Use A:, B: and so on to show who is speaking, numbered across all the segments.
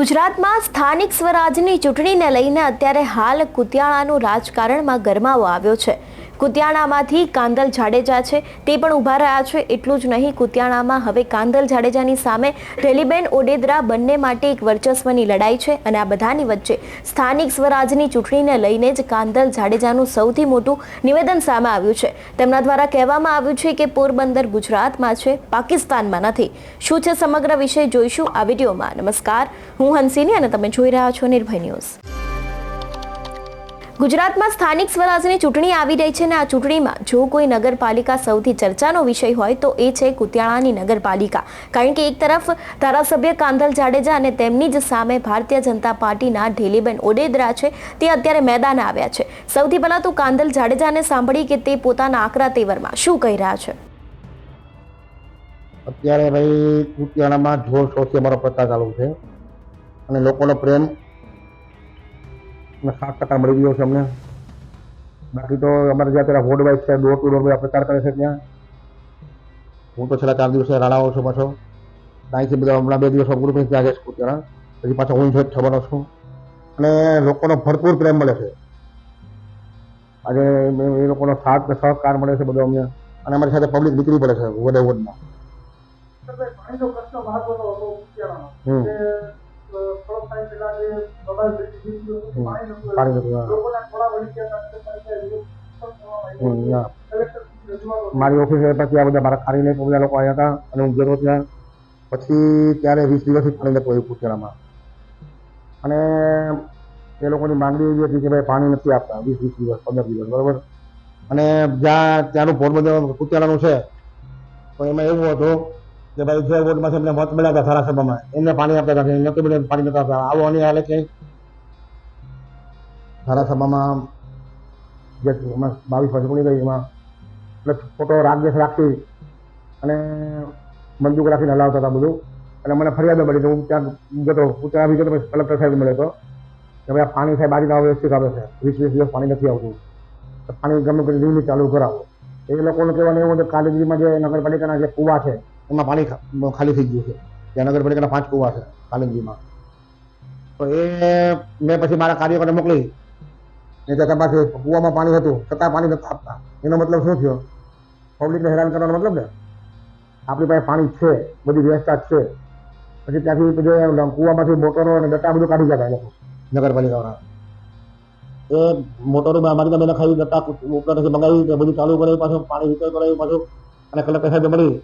A: ગુજરાતમાં સ્થાનિક સ્વરાજની ચૂંટણીને લઈને અત્યારે હાલ કુતિયાળાનું રાજકારણમાં ગરમાવો આવ્યો છે. કુતિયાણામાંથી કાંદલ જાડેજા છે. તે પણ ઊભા રહ્યા છે. એટલું જ નહીં, કુતિયાણામાં હવે કાંદલ જાડેજાની સામે રેલીબેન ઓડેદરા બંને માટે એક વર્ચસ્વની લડાઈ છે અને આ બધાની વચ્ચે સ્થાનિક સ્વરાજની ચૂંટણીને લઈને જ કાંદલ જાડેજાનું સૌથી મોટું નિવેદન સામે આવ્યું છે. તેમના દ્વારા કહેવામાં આવ્યું છે કે પોરબંદર ગુજરાતમાં છે, પાકિસ્તાનમાં નથી. શું છે સમગ્ર વિષય જોઈશું આ વિડીયોમાં. નમસ્કાર. હું હંસિની અને તમે જોઈ રહ્યા છો નિર્ભય ન્યૂઝ. ગુજરાતમાં સ્થાનિક સ્વરાજની ચૂંટણી આવી રહી છે અને આ ચૂંટણીમાં જો કોઈ નગરપાલિકા સૌથી ચર્ચાનો વિષય હોય તો એ છે કુતિયાણાની નગરપાલિકા. કારણ કે એક તરફ ધારાસભ્ય કાંધલ જાડેજા અને તેમની જ સામે ભારતીય જનતા પાર્ટીના ઢેલીબેન ઓડેદરા છે, તે અત્યારે મેદાને આવ્યા છે. સૌથી પહેલા તો કાંધલ જાડેજાને સાંભળી કે તે પોતાના આકરા તેવરમાં શું કહી રહ્યા છે?
B: અત્યારે ભાઈ કુતિયાણામાં જોર શોરથી અમારો પ્રચાર ચાલુ છે. અને લોકોનો પ્રેમ સાત ટકા મળી ગયો છે અમને. બાકી તો અમારે જ્યાં પેલા વોર્ડ વાઇઝ છે ડોર ટુ ડોર પ્રચાર કરે છે ત્યાં. હું તો છેલ્લા ચાર દિવસે રાણાઓ છું પાછો. ત્યાંથી બધા હમણાં બે દિવસ અમૃત ત્યાં જઈશ કુતિયાણા પછી પાછો હું જ થવાનો છું. અને લોકોનો ભરપૂર પ્રેમ મળે છે. આજે એ લોકોનો સાથ ને સહકાર મળે છે બધો અમને. અને અમારી સાથે પબ્લિક નીકળી પડે છે વડે
C: ઉકેલાનો.
B: હમ. મારી ઓફિસે પછી આ બધા મારા નહીં બધા લોકો આવ્યા હતા અને હું ગયો ત્યાં. પછી ત્યારે વીસ દિવસથી પાણી લેતો આવ્યું કુતિયાણામાં અને એ લોકોની માંગણી એવી હતી કે ભાઈ પાણી નથી આપતા, વીસ વીસ દિવસ, પંદર દિવસ, બરાબર? અને જ્યાં ત્યાંનું પોરબંદર કુતિયાણાનું છે, તો એમાં એવું હતું કે ભાઈ જે વોર્ડમાંથી એમને મત મળ્યા હતા ધારાસભામાં. એમને પાણી આપતા હતા નતું મળે પાણી નતા આપતા. આવો અને હાલે કે ધારાસભામાં જે એમાં બાવીસ વર્ષ ગુણી ગઈ એમાં એટલે ફોટો રાગદેશ રાખી અને બંદૂક રાખીને હલાવતા હતા બધું. અને મને ફરિયાદ મળી તો હું ત્યાં ગયો હું ત્યાં આવી ગયો કલેક્ટર સાહેબ મળ્યો હતો કે ભાઈ પાણી સાહેબ આજના વ્યવસ્થિત આવે છે? વીસ વીસ દિવસ પાણી નથી આવતું. તો પાણી ગમે તે ચાલુ કરાવો. એ લોકોનું કહેવાનું એવું કે કાલેજીમાં જે નગરપાલિકાના જે કૂવા છે એમાં પાણી ખાલી થઈ ગયું છે. ત્યાં નગરપાલિકાના પાંચ કૂવા છે, કાલિંદીમાં. તો એ મેં પછી મારા કાર્યકરને મોકલી. એ ત્યાં તપાસ કૂવામાં પાણી હતું, છતાં પાણી નથી આપતા. એનો મતલબ શું થયો? પબ્લિકને હેરાન કરવાનો મતલબ ને? આપણી પાસે પાણી છે, બધી વ્યવસ્થા છે. પછી ત્યાંથી જે કૂવામાંથી મોટરો અને દટા બધું કાઢી જતા લોકો. નગરપાલિકાવાળા. એ મોટરો અમારી તમે ખાઈ દટા ઉપરથી મંગાવી તે બધું ચાલુ કરાવ્યું પાછું, પાણી રિપેર કરાવ્યું પાછું. અને કલેક્ટર સાહેબ મળી.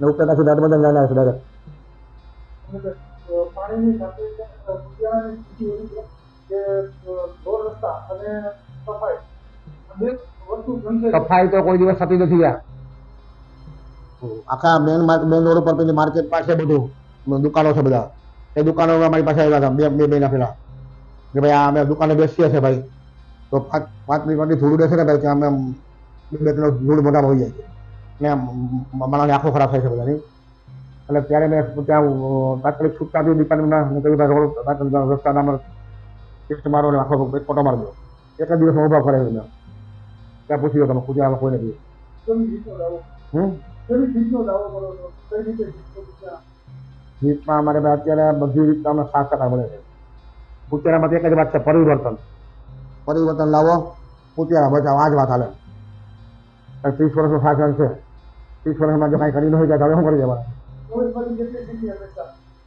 B: ને ઉપરથી નર્મદા લઈને આવ્યા છે ડાયરેક્ટ
C: પાણીની સાથે કુતિયાણાની સ્થિતિ એવી છે કે રોડ રસ્તા અને સફાઈ આ વસ્તુ
B: સફાઈ તો કોઈ દિવસ થતી નથી યાર. આખા મેન મેન રોડ ઉપર પેલી માર્કેટ પાસે બધું દુકાનો છે બધા. એ દુકાનો અમારી પાસે આવ્યા હતા બે બે મહિના પહેલા કે ભાઈ આ અમે દુકાને બેસીએ છીએ ભાઈ. તો પાંચ પાંચ મિનિટ માટે થોડું બેસે ને ભાઈ ત્યાં અમે બે ત્રણ ધૂળ મોટા હોઈ જાય છે. ને આમ આંખો ખરાબ થાય છે બધાની. એટલે ત્યારે મેં ત્યાં તાત્કાલિક છૂટતા બી દુકાનમાં હું કહ્યું રોડ રસ્તાના ટેસ્ટ મારો ને આખો ફોટો મારી દો. એક જ દિવસમાં ઊભા કરે મેં ત્યાં. પૂછી ગયો તમે કુતિયામાં કોઈ નથી? જીતમાં અમારે અત્યારે બધી રીતના અમને સાત ટકા મળે છે. કુતિયાણામાંથી એક જ વાત છે પરિવર્તન. પરિવર્તન લાવો. કુતિયાણા બચાવો આ જ વાત હાલે. ત્રીસ વર્ષનું શાસન છે. ત્રીસ વર્ષમાં જો કાંઈ કરી ન હોય તો હવે શું કરી દેવાના?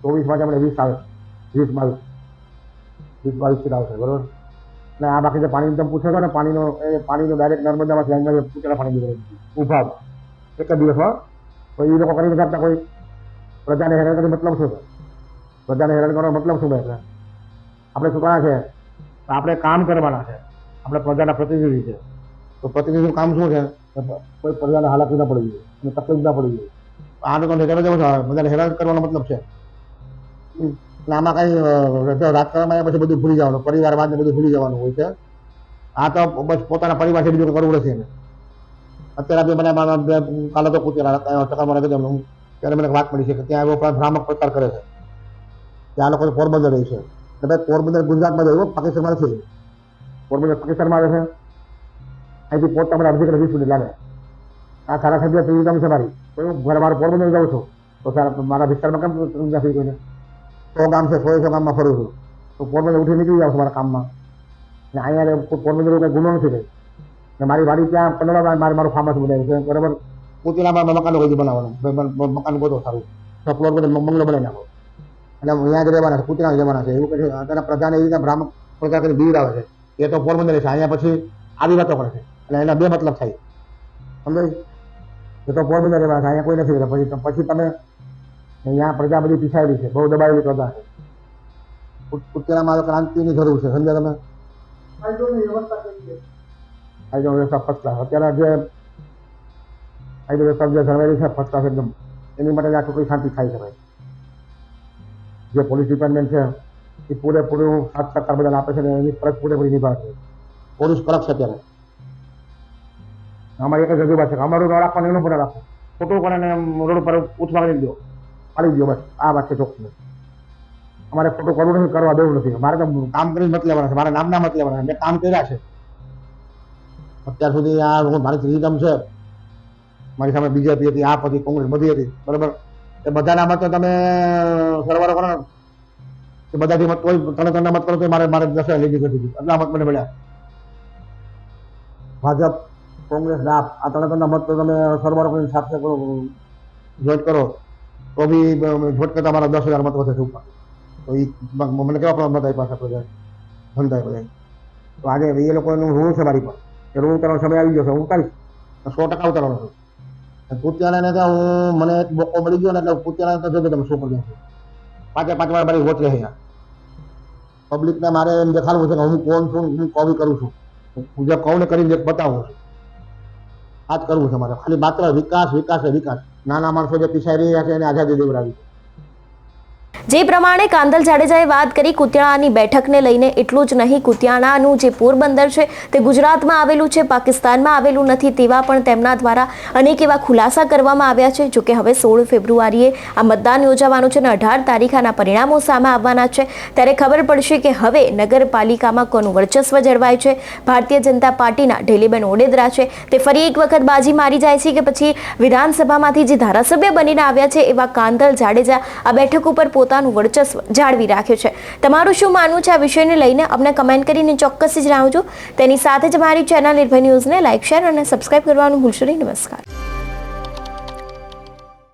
B: ચોવીસમાં અમને વીસ આવે. વીસ બાવીસ. વીસ બાવીસ સીટ આવશે બરોબર? અને આ બાકી જે પાણી તમે પૂછો છો ને પાણીનો એ પાણીનો ડાયરેક્ટ નર્મદામાંથી અહીંયા કુતિયાણા પાણી નીકળે ઊભા એક જ દિવસમાં તો એ લોકો કરી નથી આપતા કોઈ. પ્રજાને હેરાન કરી મતલબ શું છે? પ્રજાને હેરાન કરવાનો મતલબ શું છે? આપણે શું છે? તો આપણે કામ કરવાના છે. આપણે પ્રજાના પ્રતિનિધિ છે. તો પ્રતિનિધિનું કામ શું છે? કોઈ પ્રજાને હાલાકી ના પડવી જોઈએ અને તકલીફ ના પડવી જોઈએ આને તો હેરાન જવું છે બધાને હેરાન કરવાનો મતલબ છે. એટલે આમાં કાંઈ રાજકારણમાં પછી બધું ભૂલી જવાનું પરિવારવાદ ને બધું ભૂલી જવાનું હોય છે. આ તો બસ પોતાના પરિવારથી બીજું કરવું નથી એને. અત્યારે મને કાલે તો કૂતેલા ટકામાં રહી હું ત્યારે મને વાત મળી છે કે ત્યાં એવો ભ્રામક પ્રચાર કરે છે. આ લોકો પોરબંદર રહે છે. એટલે પોરબંદર ગુજરાતમાં જ આવ્યું પાકિસ્તાનમાં નથી. પોરબંદર પાકિસ્તાનમાં આવે છે. અહીંથી પોતા મને અડધી કલાક વીસ મિનિટ લાગે આ સારા સભ્ય સુવિધા છે મારી તો હું ઘરે મારું પોરબંદર જાઉં છું તો સારા મારા વિસ્તારમાં કેમ નથી કોઈને સો ગામ છે સો સો ગામમાં ફરું છું તો પોરબંદર ઉઠી નીકળી જાઉં છું મારા કામમાં ને અહીંયા રે- પોરબંદર એવું કંઈ ગુનો નથી કંઈ ને મારી વાડી ત્યાં કન્નડામાં મારે મારું ફાર્મ હાઉસ બનાવ્યું છે બરાબર કુતિયામાં મકાન કોઈ બનાવવાનું બ- બ- મકાન ગોતો સારું તો ફ્લોર બધે બંગલો બનાવી નાખો એટલે અહીંયા જ રહેવાના છે કુતિયા જવાના છે એવું કહે છે અત્યારે પ્રજાને એવી રીતે બ્રાહ્મણ પ્રજા કરી બીડ આવે છે એ તો પોરબંદર છે અહીંયા પછી આવી વાતો કરે છે એટલે એના બે મતલબ થાય. સમજાય એ તો પોરબંદર રહેવા છે અહીંયા કોઈ નથી રહેતા પછી પછી તમે અહીંયા પ્રજા બધી પીછાયેલી છે બહુ દબાયેલી પ્રજા છે. કુ- કુતિયામાં ક્રાંતિની જરૂર છે સમજ્યા તમે? કાયદો વ્યવસ્થા ફર્સ્ટ ક્લાસ. અત્યારે જે કાયદો વ્યવસ્થા જે જણાવેલી છે ફર્સ્ટ ક્લાસ એકદમ. એની માટે આ કોઈ શાંતિ થાય છે ભાઈ. જે પોલીસ ડિપાર્ટમેન્ટ છે એ પૂરેપૂરું સાત સરકાર બધાને આપે છે ને એની ફરજ પૂરેપૂરી નિભાવે છે. પોલીસ કડક છે અત્યારે. અમારી એક જ રજૂઆત છે. અમારું ન રાખવાનું, એનું પણ રાખો ખોટું પણ ને રોડ પર ઉછવા કરી દો. પાડી દો બસ. આ વાત છે ચોખ્ખું. અમારે ખોટું કરવું નથી, કરવા દેવું નથી. મારે તો કામ કરીને મત લેવાના છે. મારા નામના મત લેવાના મેં કામ કર્યા છે. અત્યાર સુધી આ મારી ફ્રીડમ છે. મારી સામે બીજેપી હતી આ પછી કોંગ્રેસ બધી હતી. બરાબર? એ બધાના મત તમે સરવારો કરો કે બધાથી મત કોઈ ત્રણ ત્રણના મત કરો તો મારે મારે દસ લીધી કરી દીધી એટલા મત મને મળ્યા. ભાજપ કોંગ્રેસ આપ આ ત્રણ ત્રણના મત તમે સરવાળો કરીને કરો જોઈન્ટ કરો. તો બી જોટ કરતા મારા દસ હજાર મત વધે છે ઉપર. તો એ મને કેવા મત આપ્યા છે બધા ધંધા બધા તો આજે એ લોકોનું ઋણ છે મારી પર એ ઋણ ઉતારવાનો સમય આવી ગયો છે હું ઉતારીશ. સો ટકા ઉતારવાનો છું. કુતિયાને ત્યાં હું મને એક મોકો મળી ગયો ને એટલે કુતિયાને તો તમે શું કરી પાંચે પાંચ વાર મારી વોટ રહે પબ્લિકને મારે એમ દેખાડવું છે કે હું કોણ છું હું કોવી કરું છું. હું જે કહું ને કરીને બતાવું છું. આ જ કરવું છે મારે. ખાલી માત્ર વિકાસ વિકાસ વિકાસ. નાના માણસો જે પીસાઈ રહ્યા છે એને આઝાદી દેવડાવી
A: જે પ્રમાણે કાંદલ જાડેજાએ વાત કરી, કુતિયાણાની બેઠકને લઈને એટલું જ નહીં. કુતિયાણાનું જે પોરબંદર છે, તે ગુજરાતમાં આવેલું છે, પાકિસ્તાનમાં આવેલું નથી તેવા પણ તેમના દ્વારા અનેક એવા ખુલાસા કરવામાં આવ્યા છે. જોકે હવે સોળ ફેબ્રુઆરીએ આ મતદાન યોજાવાનું છે અને અઢાર તારીખ આના પરિણામો સામે આવવાના છે. ત્યારે ખબર પડશે કે હવે નગરપાલિકામાં કોનું વર્ચસ્વ જળવાય છે. ભારતીય જનતા પાર્ટીના ઢેલીબેન ઓડેદરા છે. તે ફરી એક વખત બાજી મારી જાય છે કે પછી વિધાનસભામાંથી જે ધારાસભ્ય બનીને આવ્યા છે એવા કાંદલ જાડેજા આ બેઠક ઉપર પોતાનું વર્ચસ્વ જાળવી રાખ્યું છે. તમારું શું માનવું છે આ વિષયને લઈને? અમને કમેન્ટ કરીને ચોક્કસ જ જણાવજો. તેની સાથે જ મારી ચેનલ નિર્ભય ન્યૂઝને લાઇક શેર અને સબસ્ક્રાઇબ કરવાનું ભૂલશો નહીં. નમસ્કાર.